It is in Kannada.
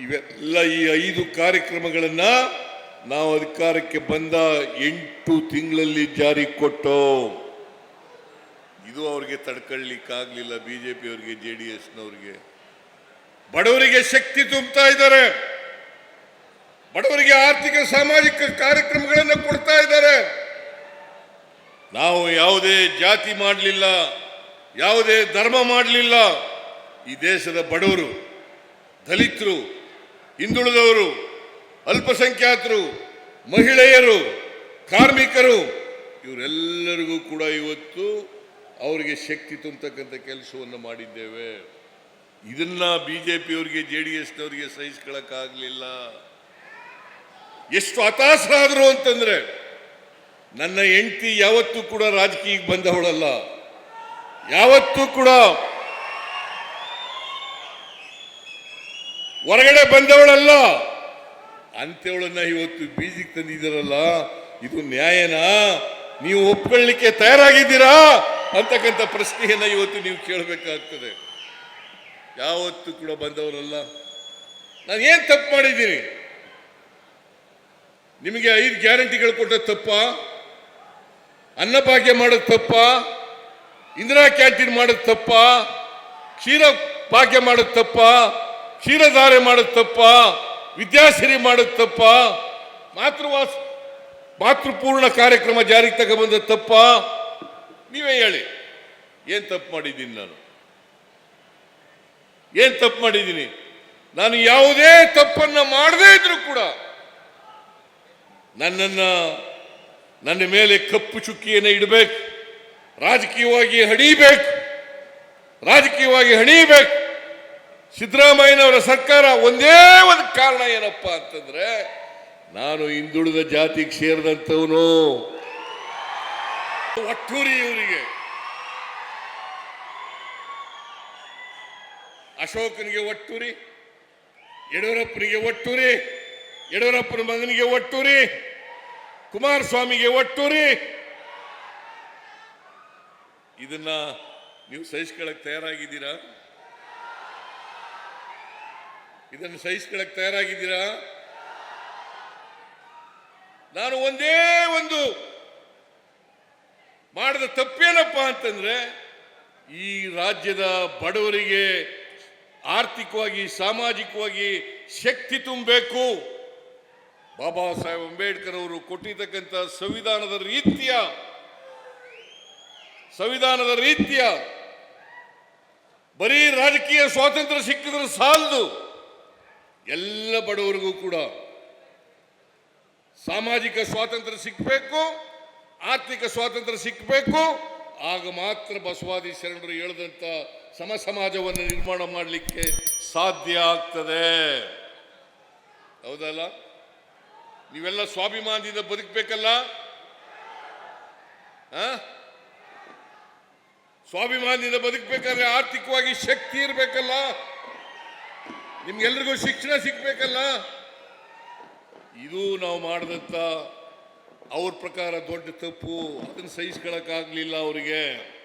ಇವೆಲ್ಲ ಈ ಐದು ಕಾರ್ಯಕ್ರಮಗಳನ್ನ ನಾವು ಅಧಿಕಾರಕ್ಕೆ ಬಂದ ಎಂಟು ತಿಂಗಳಲ್ಲಿ ಜಾರಿ ಕೊಟ್ಟು ಇದು ಅವ್ರಿಗೆ ತಡ್ಕೊಳ್ಳಿಕ್ಕಾಗ್ಲಿಲ್ಲ ಬಿಜೆಪಿ ಅವರಿಗೆ, ಜೆ ಡಿ ಎಸ್ನವ್ರಿಗೆ. ಬಡವರಿಗೆ ಶಕ್ತಿ ತುಂಬುತ್ತಾ ಇದ್ದಾರೆ. ಬಡವರಿಗೆ ಆರ್ಥಿಕ, ಸಾಮಾಜಿಕ ಕಾರ್ಯಕ್ರಮಗಳನ್ನು ಕೊಡ್ತಾ ಇದ್ದಾರೆ. ನಾವು ಯಾವುದೇ ಜಾತಿ ಮಾಡಲಿಲ್ಲ, ಯಾವುದೇ ಧರ್ಮ ಮಾಡಲಿಲ್ಲ. ಈ ದೇಶದ ಬಡವರು, ದಲಿತರು ಹಿಂದುಳಿದವರು, ಅಲ್ಪಸಂಖ್ಯಾತರು, ಮಹಿಳೆಯರು, ಕಾರ್ಮಿಕರು, ಇವರೆಲ್ಲರಿಗೂ ಕೂಡ ಇವತ್ತು ಅವರಿಗೆ ಶಕ್ತಿ ತುಂಬತಕ್ಕಂಥ ಕೆಲಸವನ್ನು ಮಾಡಿದ್ದೇವೆ. ಇದನ್ನ ಬಿ ಜೆ ಡಿ ಎಸ್ನವರಿಗೆ ಸಹಿಸ್ಕೊಳ್ಳೋಕ್ಕಾಗಲಿಲ್ಲ. ಎಷ್ಟು ಹತಾಶರಾದರು ಅಂತಂದ್ರೆ ನನ್ನ ಹೆಂಡತಿ ಯಾವತ್ತೂ ಕೂಡ ರಾಜಕೀಯಕ್ಕೆ ಬಂದವಳಲ್ಲ. ಯಾವತ್ತೂ ಕೂಡ ಹೊರಗಡೆ ಬಂದವಳಲ್ಲ. ಅಂತೇವಳನ್ನ ಇವತ್ತು ಬೀಜಿಗೆ ತಂದಿದ್ದೀರಲ್ಲ, ಇದು ನ್ಯಾಯನಾ? ನೀವು ಒಪ್ಕೊಳ್ಳಿಕ್ಕೆ ತಯಾರಾಗಿದ್ದೀರಾ? ಅಂತಕ್ಕಂಥ ಪ್ರಶ್ನೆಯನ್ನ ಇವತ್ತು ನೀವು ಕೇಳಬೇಕಾಗ್ತದೆ. ಯಾವತ್ತು ಕೂಡ ಬಂದವರಲ್ಲ. ನಾನು ಏನು ತಪ್ಪು ಮಾಡಿದ್ದೀನಿ? ನಿಮಗೆ ಐದು ಗ್ಯಾರಂಟಿಗಳು ಕೊಟ್ಟ ತಪ್ಪ? ಅನ್ನಭಾಗ್ಯ ಮಾಡೋದು ತಪ್ಪ? ಇಂದಿರಾ ಕ್ಯಾಂಟೀನ್ ಮಾಡೋದು ತಪ್ಪ? ಕ್ಷೀರ ಭಾಗ್ಯ ಮಾಡೋದು ತಪ್ಪ? ಕ್ಷೀರಧಾರೆ ಮಾಡೋದು ತಪ್ಪ, ವಿದ್ಯಾಸಿರಿ ಮಾಡೋದು ತಪ್ಪ, ಮಾತೃವಾಸ, ಮಾತೃಪೂರ್ಣ ಕಾರ್ಯಕ್ರಮ ಜಾರಿಗೆ ತಗೊಬಂದ ತಪ್ಪ. ನೀವೇ ಹೇಳಿ, ಏನ್ ತಪ್ಪು ಮಾಡಿದ್ದೀನಿ ನಾನು? ಏನ್ ತಪ್ಪು ಮಾಡಿದ್ದೀನಿ? ನಾನು ಯಾವುದೇ ತಪ್ಪನ್ನ ಮಾಡದೇ ಇದ್ರು ಕೂಡ ನನ್ನನ್ನ ನನ್ನ ಮೇಲೆ ಕಪ್ಪು ಚುಕ್ಕಿಯನ್ನು ಇಡಬೇಕು, ರಾಜಕೀಯವಾಗಿ ಹಣಿಬೇಕು ರಾಜಕೀಯವಾಗಿ ಹಣಿಬೇಕು. ಸಿದ್ದರಾಮಯ್ಯನವರ ಸರ್ಕಾರ ಒಂದೇ ಒಂದು ಕಾರಣ ಏನಪ್ಪ ಅಂತಂದ್ರೆ ನಾನು ಹಿಂದುಳಿದ ಜಾತಿಗೆ ಸೇರಿದಂಥವನು. ಒಟ್ಟೂರಿ ಇವರಿಗೆ. ಅಶೋಕನಿಗೆ ಒಟ್ಟೂರಿ, ಯಡಿಯೂರಪ್ಪನಿಗೆ ಒಟ್ಟೂರಿ, ಯಡಿಯೂರಪ್ಪನ ಮಗನಿಗೆ ಒಟ್ಟೂರಿ, ಕುಮಾರಸ್ವಾಮಿಗೆ ಒಟ್ಟೂರಿ. ಇದನ್ನ ನೀವು ಸಹಿಸ್ಕೊಳ್ಳಕ್ಕೆ ತಯಾರಾಗಿದ್ದೀರಾ? ಇದನ್ನು ಸಹಿಸ್ಕೊಳಕ್ ತಯಾರಾಗಿದ್ದೀರಾ? ನಾನು ಒಂದೇ ಒಂದು ಮಾಡಿದ ತಪ್ಪೇನಪ್ಪ ಅಂತಂದ್ರೆ, ಈ ರಾಜ್ಯದ ಬಡವರಿಗೆ ಆರ್ಥಿಕವಾಗಿ, ಸಾಮಾಜಿಕವಾಗಿ ಶಕ್ತಿ ತುಂಬಬೇಕು. ಬಾಬಾ ಸಾಹೇಬ್ ಅಂಬೇಡ್ಕರ್ ಅವರು ಕೊಟ್ಟಿರ್ತಕ್ಕಂಥ ಸಂವಿಧಾನದ ರೀತಿಯ ಸಂವಿಧಾನದ ರೀತಿಯ ಬರೀ ರಾಜಕೀಯ ಸ್ವಾತಂತ್ರ್ಯ ಸಿಕ್ಕಿದ್ರೆ ಸಾಲದು. ಎಲ್ಲ ಬಡವರಿಗೂ ಕೂಡ ಸಾಮಾಜಿಕ ಸ್ವಾತಂತ್ರ್ಯ ಸಿಕ್ಕಬೇಕು ಆರ್ಥಿಕ ಸ್ವಾತಂತ್ರ್ಯ ಸಿಕ್ಕಬೇಕು ಆಗ ಮಾತ್ರ ಬಸವಾದಿ ಶರಣರು ಹೇಳಿದಂತ ಸಮ ಸಮಾಜವನ್ನು ನಿರ್ಮಾಣ ಮಾಡಲಿಕ್ಕೆ ಸಾಧ್ಯ ಆಗ್ತದೆ. ಹೌದಲ್ಲ? ನೀವೆಲ್ಲ ಸ್ವಾಭಿಮಾನದಿಂದ ಬದುಕಬೇಕಲ್ಲ? ಸ್ವಾಭಿಮಾನದಿಂದ ಬದುಕಬೇಕಾದ್ರೆ ಆರ್ಥಿಕವಾಗಿ ಶಕ್ತಿ ಇರಬೇಕಲ್ಲ? ನಿಮ್ಗೆಲ್ರಿಗೂ ಶಿಕ್ಷಣ ಸಿಗ್ಬೇಕಲ್ಲ? ಇದು ನಾವು ಮಾಡಿದಂತ ಅವ್ರ ಪ್ರಕಾರ ದೊಡ್ಡ ತಪ್ಪು. ಅದನ್ನು ಸಹಿಸ್ಕೊಳಕ್ಕಾಗಲಿಲ್ಲ ಅವರಿಗೆ.